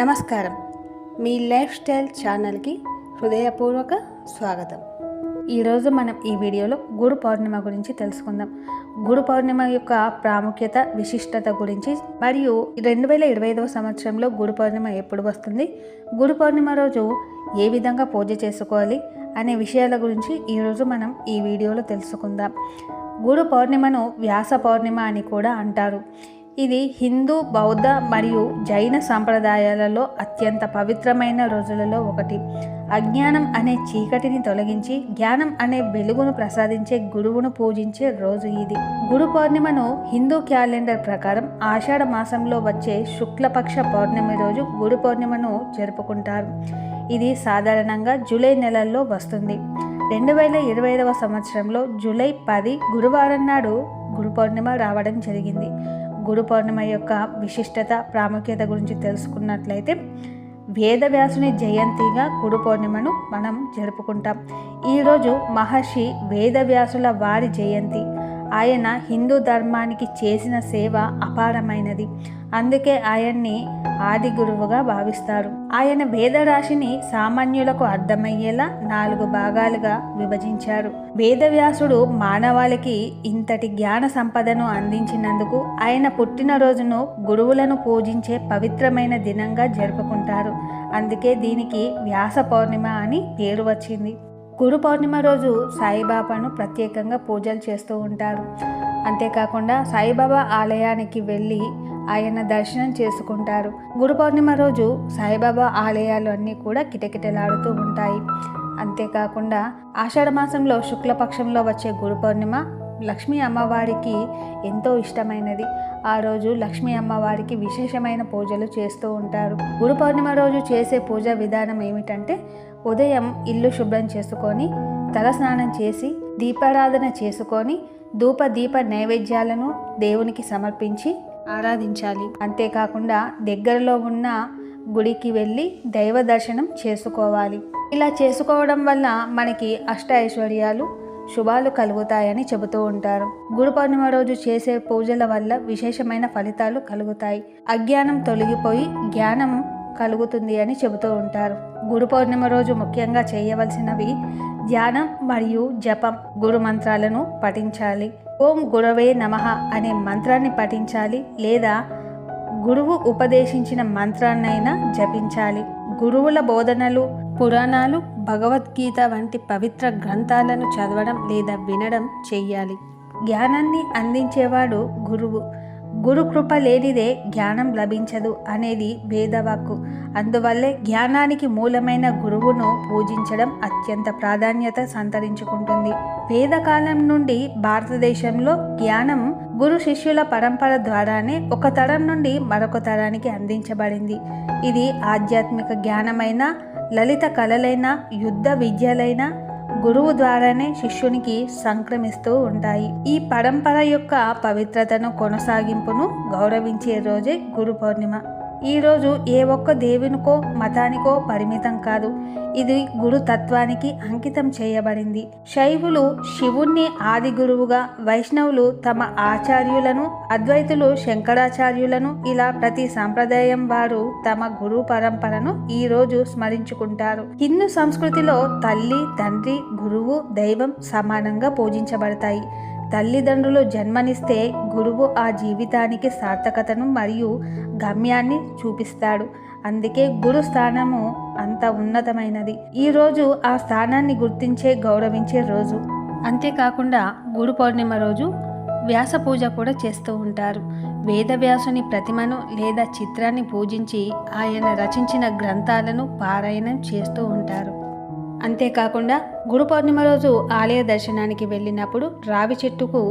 నమస్కారం. మీ life style ఛానల్కి హృదయపూర్వక స్వాగతం. ఈరోజు మనం ఈ వీడియోలో గురు పౌర్ణిమ గురించి తెలుసుకుందాం. గురు పౌర్ణిమ యొక్క ప్రాముఖ్యత విశిష్టత గురించి మరియు రెండు వేల ఇరవై ఐదవ సంవత్సరంలో గురు పౌర్ణిమ ఎప్పుడు వస్తుంది గురు పౌర్ణిమ రోజు ఏ విధంగా పూజ చేసుకోవాలి అనే విషయాల గురించి ఈరోజు మనం ఈ వీడియోలో తెలుసుకుందాం. గురు పౌర్ణిమను వ్యాస పౌర్ణిమ అని కూడా అంటారు. ఇది హిందూ బౌద్ధ మరియు జైన సాంప్రదాయాలలో అత్యంత పవిత్రమైన రోజులలో ఒకటి. అజ్ఞానం అనే చీకటిని తొలగించి జ్ఞానం అనే వెలుగును ప్రసాదించే గురువును పూజించే రోజు ఇది. గురు పౌర్ణిమను హిందూ క్యాలెండర్ ప్రకారం ఆషాఢ మాసంలో వచ్చే శుక్లపక్ష పౌర్ణమి రోజు గురు పౌర్ణిమను జరుపుకుంటారు. ఇది సాధారణంగా జూలై నెలల్లో వస్తుంది. రెండు వేల ఇరవై ఐదవ సంవత్సరంలో జూలై పది గురువారం నాడు గురు పౌర్ణిమ రావడం జరిగింది. గురు పౌర్ణిమ యొక్క విశిష్టత ప్రాముఖ్యత గురించి తెలుసుకున్నట్లయితే వేదవ్యాసుని జయంతిగా గురు పౌర్ణిమను మనం జరుపుకుంటాం. ఈరోజు మహర్షి వేదవ్యాసుల వారి జయంతి. ఆయన హిందూ ధర్మానికి చేసిన సేవ అపారమైనది. అందుకే ఆయన్ని ఆది గురువుగా భావిస్తారు. ఆయన వేదరాశిని సామాన్యులకు అర్థమయ్యేలా నాలుగు భాగాలుగా విభజించారు. వేదవ్యాసుడు మానవాళికి ఇంతటి జ్ఞాన సంపదను అందించినందుకు ఆయన పుట్టినరోజును గురువులను పూజించే పవిత్రమైన దినంగా జరుపుకుంటారు. అందుకే దీనికి వ్యాస పౌర్ణిమ అని పేరు వచ్చింది. గురు పౌర్ణిమ రోజు సాయిబాబాను ప్రత్యేకంగా పూజలు చేస్తూ ఉంటారు. అంతేకాకుండా సాయిబాబా ఆలయానికి వెళ్ళి ఆయన దర్శనం చేసుకుంటారు. గురు పౌర్ణిమ రోజు సాయిబాబా ఆలయాలు అన్నీ కూడా కిటకిటలాడుతూ ఉంటాయి. అంతేకాకుండా ఆషాఢ మాసంలో శుక్లపక్షంలో వచ్చే గురు పౌర్ణిమ లక్ష్మీ అమ్మవారికి ఎంతో ఇష్టమైనది. ఆ రోజు లక్ష్మీ అమ్మవారికి విశేషమైన పూజలు చేస్తూ ఉంటారు. గురు పౌర్ణిమ రోజు చేసే పూజ విధానం ఏమిటంటే ఉదయం ఇల్లు శుభ్రం చేసుకొని తలస్నానం చేసి దీపారాధన చేసుకొని ధూప దీప నైవేద్యాలను దేవునికి సమర్పించి ఆరాధించాలి. అంతేకాకుండా దగ్గరలో ఉన్న గుడికి వెళ్ళి దైవ దర్శనం చేసుకోవాలి. ఇలా చేసుకోవడం వల్ల మనకి అష్ట ఐశ్వర్యాలు శుభాలు కలుగుతాయని చెబుతూ ఉంటారు. గురు పౌర్ణిమ రోజు చేసే పూజల వల్ల విశేషమైన ఫలితాలు కలుగుతాయి. అజ్ఞానం తొలగిపోయి జ్ఞానం కలుగుతుంది అని చెబుతూ ఉంటారు. గురు పౌర్ణిమ రోజు ముఖ్యంగా చేయవలసినవి ధ్యానం మరియు జపం గురు మంత్రాలను పఠించాలి. ఓం గురవే నమః అనే మంత్రాన్ని పఠించాలి లేదా గురువు ఉపదేశించిన మంత్రాన్నైనా జపించాలి. గురువుల బోధనలు పురాణాలు భగవద్గీత వంటి పవిత్ర గ్రంథాలను చదవడం లేదా వినడం చెయ్యాలి జ్ఞానాన్ని అందించేవాడు గురువు. గురుకృప లేనిదే జ్ఞానం లభించదు అనేది వేదవాక్కు. అందువల్లే జ్ఞానానికి మూలమైన గురువును పూజించడం అత్యంత ప్రాధాన్యత సంతరించుకుంటుంది. వేదకాలం నుండి భారతదేశంలో జ్ఞానం గురు శిష్యుల పరంపర ద్వారానే ఒక తరం నుండి మరొక తరానికి అందించబడింది. ఇది ఆధ్యాత్మిక జ్ఞానమైన లలిత కళలైన యుద్ధ విద్యలైన గురువు ద్వారానే శిష్యునికి సంక్రమిస్తూ ఉంటాయి. ఈ పరంపర యొక్క పవిత్రతను కొనసాగింపును గౌరవించే రోజే గురు పౌర్ణిమ. ఈరోజు ఏ ఒక్క దేవునికో మతానికో పరిమితం కాదు. ఇది గురు తత్వానికి అంకితం చేయబడింది. శైవులు శివుణ్ణి ఆది గురువుగా వైష్ణవులు తమ ఆచార్యులను అద్వైతులు శంకరాచార్యులను ఇలా ప్రతి సాంప్రదాయం వారు తమ గురు పరంపరను ఈరోజు స్మరించుకుంటారు. హిందూ సంస్కృతిలో తల్లి తండ్రి గురువు దైవం సమానంగా పూజించబడతాయి. తల్లిదండ్రులు జన్మనిస్తే గురువు ఆ జీవితానికి సార్థకతను మరియు గమ్యాన్ని చూపిస్తాడు. అందుకే గురు స్థానము అంత ఉన్నతమైనది. ఈ రోజు ఆ స్థానాన్ని గుర్తించే గౌరవించే రోజు. అంతేకాకుండా గురు పౌర్ణిమ రోజు వ్యాస పూజ కూడా చేస్తూ ఉంటారు. వేదవ్యాసుని ప్రతిమను లేదా చిత్రాన్ని పూజించి ఆయన రచించిన గ్రంథాలను పారాయణం చేస్తూ ఉంటారు. అంతేకాకుండా గురు పౌర్ణిమ రోజు ఆలయ దర్శనానికి వెళ్ళినప్పుడు రావి చెట్టుకు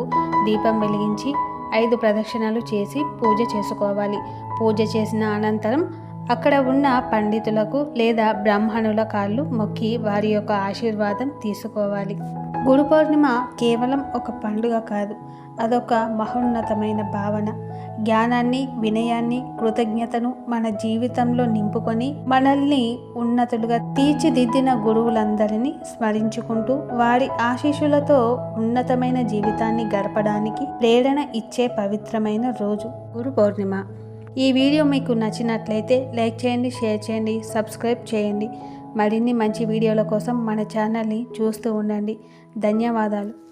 దీపం వెలిగించి ఐదు ప్రదక్షిణలు చేసి పూజ చేసుకోవాలి. పూజ చేసిన అనంతరం అక్కడ ఉన్న పండితులకు లేదా బ్రాహ్మణుల కాళ్ళు మొక్కి వారి యొక్క ఆశీర్వాదం తీసుకోవాలి. గురు పౌర్ణిమ కేవలం ఒక పండుగ కాదు అదొక మహోన్నతమైన భావన. జ్ఞానాన్ని వినయాన్ని కృతజ్ఞతను మన జీవితంలో నింపుకొని మనల్ని ఉన్నతులుగా తీర్చిదిద్దిన గురువులందరినీ స్మరించుకుంటూ వారి ఆశీస్సులతో ఉన్నతమైన జీవితాన్ని గడపడానికి ప్రేరణ ఇచ్చే పవిత్రమైన రోజు గురు పౌర్ణిమ. ఈ వీడియో మీకు నచ్చినట్లయితే లైక్ చేయండి షేర్ చేయండి సబ్స్క్రైబ్ చేయండి. మరిన్ని మంచి వీడియోల కోసం మన ఛానల్ని చూస్తూ ఉండండి. ధన్యవాదాలు.